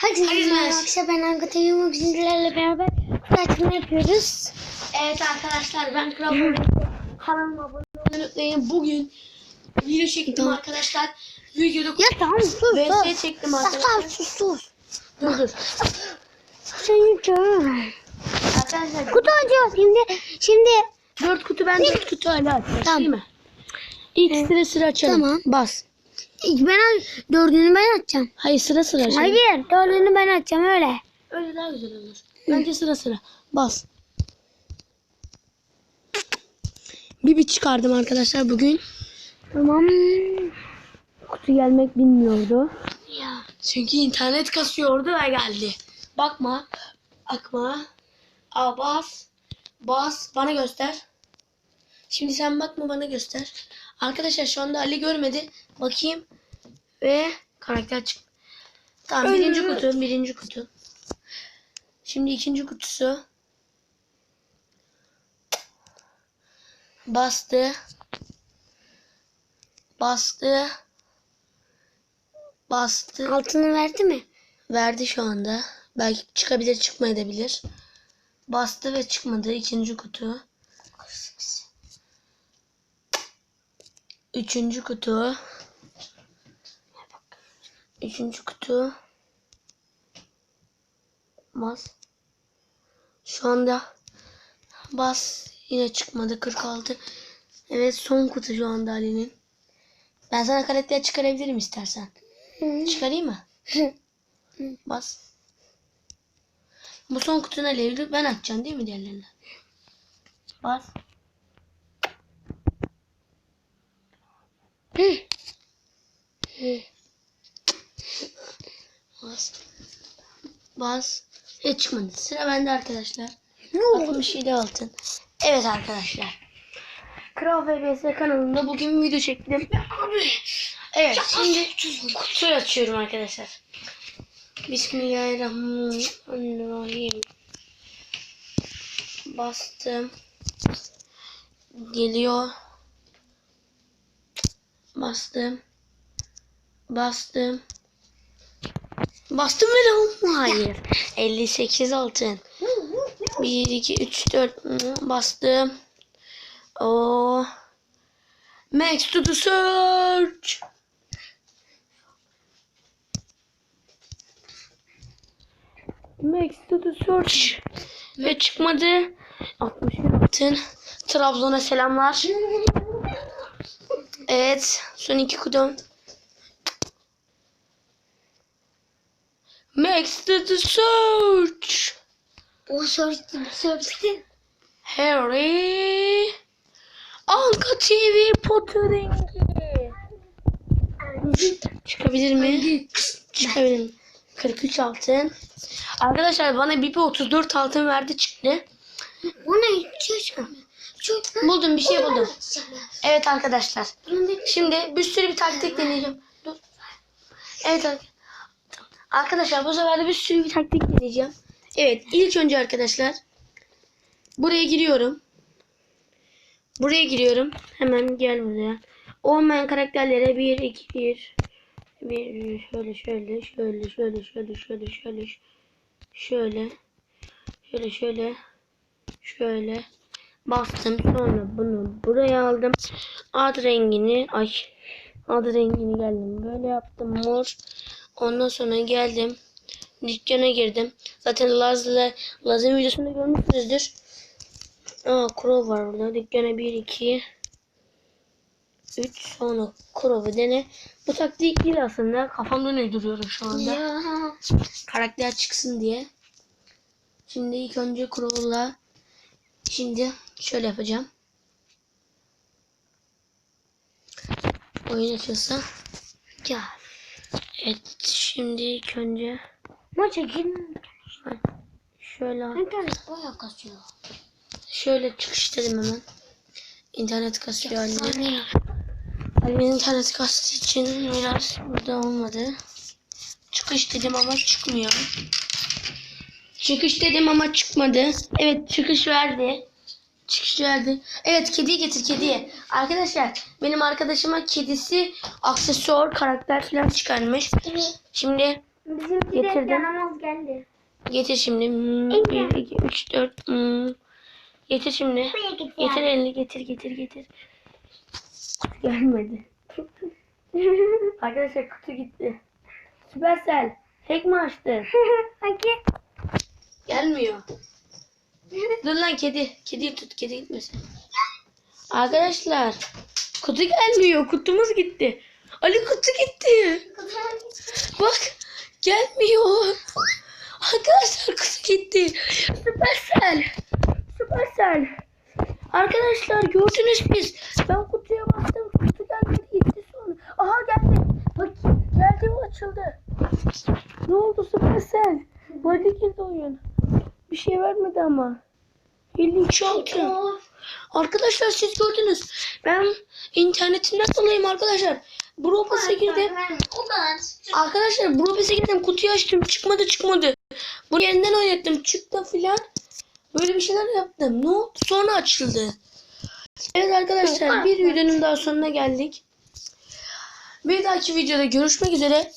Hadi arkadaşlar ben Ankara Yumruk Zincirlerle beraber kutu yapıyoruz. Evet arkadaşlar ben Kral Kanalıma abone olmayı unutmayın. Bugün video çektim Tamam. arkadaşlar. Videoda Ya tamam sus sus. VS çektim arkadaşlar. sus sus. Dur dur. Seni canım. Arkadaşlar Kutu açıyoruz şimdi. Şimdi dört kutu ben dört kutu hala açacağım Tamam. değil mi? İlk sıra sıra açalım. Tamam. Bas. Ben dördünü ben açacağım. Hayır sıra sıra açalım. Hayır dördünü ben açacağım öyle. Öyle daha güzel olur. Bence sıra sıra. Bas. Bibi çıkardım arkadaşlar bugün. Tamam. Kutu gelmek bilmiyordu. Ya. Çünkü internet kasıyordu ve geldi. Bakma. Akma. Aa, bas. Bas. Bana göster. Şimdi sen bakma bana göster. Arkadaşlar şu anda Ali görmedi. Bakayım. Ve karakter çık. Tamam birinci kutu. Birinci kutu. Şimdi ikinci kutusu. Bastı. Bastı. Bastı. Altını verdi mi? Verdi şu anda. Belki çıkabilir çıkmayabilir. Bastı ve çıkmadı. ikinci kutu. Üçüncü kutu. Üçüncü kutu. Bas. Şu anda bas. Yine çıkmadı. 46. Evet son kutu şu anda Ali'nin. Ben sana karakter çıkarabilirim istersen. Hı. Çıkarayım mı? Bas. Bu son kutuna Levli ben açacağım değil mi diğerlerine? Bas. Bas. Bas. Hiç çıkmadı. Sıra bende arkadaşlar. Ne Bakın bir şey de altın. Evet arkadaşlar. Kral FBS kanalında bugün video çektim. Evet şimdi kutuyu açıyorum arkadaşlar. Bismillahirrahmanirrahim. Bastım. Geliyor. Bastım. Bastım. Bastım ve de hayır. 58 altın. 1, 2, 3, 4 bastım. O Max to the search. Max to the search. Ve çıkmadı. 60 altın. Trabzon'a selamlar. Evet. Son iki kudum. Max to the search. O soruştu soruştu. Harry. Anka TV potu rengi. Çıkabilir mi? Çıkabilir mi? 43 altın. Arkadaşlar bana Bibi 34 altın verdi çıktı. O ne? Çocuk. Buldum bir şey buldum. Evet arkadaşlar. Bir Şimdi bir sürü bir taktik deneyeceğim. Dur. Evet ar- arkadaşlar bu sefer de bir sürü bir taktik deneyeceğim. Evet ilk önce arkadaşlar buraya giriyorum. Buraya giriyorum. Hemen gel buraya. Olmayan karakterlere 1 2 1 bir şöyle şöyle şöyle şöyle şöyle şöyle şöyle şöyle şöyle şöyle şöyle bastım sonra bunu buraya aldım ad rengini ay ad rengini geldim böyle yaptım mor ondan sonra geldim dükkana girdim zaten Laz'la Laz'ın videosunda görmüşsünüzdür Aa Crow var burada dükkana 1 2 3 sonra Crow'u dene bu taktik değil aslında kafamdan uyduruyorum şu anda Ya. karakter çıksın diye. Şimdi ilk önce Crow'la şimdi şöyle yapacağım. Oyun açılsa. Ya. Evet şimdi ilk önce Maça girin. şöyle İnternet bayağı kasıyor. şöyle çıkış dedim hemen. İnternet kasıyor. Saniye. Ali'nin internet kastığı için biraz burada olmadı. Çıkış dedim ama çıkmıyor. Çıkış dedim ama çıkmadı. Evet çıkış verdi. Çıkış verdi. Evet kediyi getir kediyi. Arkadaşlar benim arkadaşıma kedisi aksesuar karakter falan çıkarmış. Şimdi Bizimki Getirdim. de geldi. Getir şimdi. Hmm, 1, 2, 3, 4. Hmm. Getir şimdi. Buraya git Getir elini getir getir getir. Gelmedi. Arkadaşlar kutu gitti. Süpersel. Hack mi açtı? Bakayım. Gelmiyor. Dur lan kedi. Kediyi tut. Kedi gitmesin. Arkadaşlar. Kutu gelmiyor. Kutumuz gitti. Ali kutu gitti. Bak. Gelmiyor. Arkadaşlar kutu gitti. Süpersel. Süpersel. Arkadaşlar gördünüz biz. Ben kutuya bastım. Kutu gelmedi gitti sonra. Aha geldi. Bak geldi o açıldı. Ne oldu Süpersel? Bug'a girdi oyun. Bir şey vermedi ama. 53 altın. Arkadaşlar siz gördünüz. Ben internetimden dolayım arkadaşlar. Brobas'a girdim. Arkadaşlar Brobas'a girdim. Kutuyu açtım. Çıkmadı çıkmadı. Bunu yerinden oynattım. Çıktı filan. Böyle bir şeyler yaptım. Ne oldu? Sonra açıldı. Evet arkadaşlar bir videonun daha sonuna geldik. Bir dahaki videoda görüşmek üzere.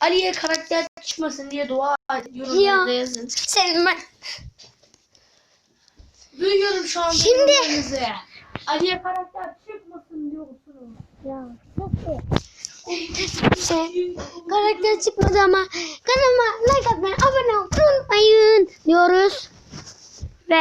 Ali'ye karakter çıkmasın diye dua. Yorumlarda Ya. yazın. Senin ben. Duyuyorum şu anda Şimdi- yorumlarınızı. Ali'ye karakter çıkmasın diyorsunuz. Ya şey, karakter çıkmadı ama kanalıma like atmayı, abone olmayı unutmayın diyoruz. Ve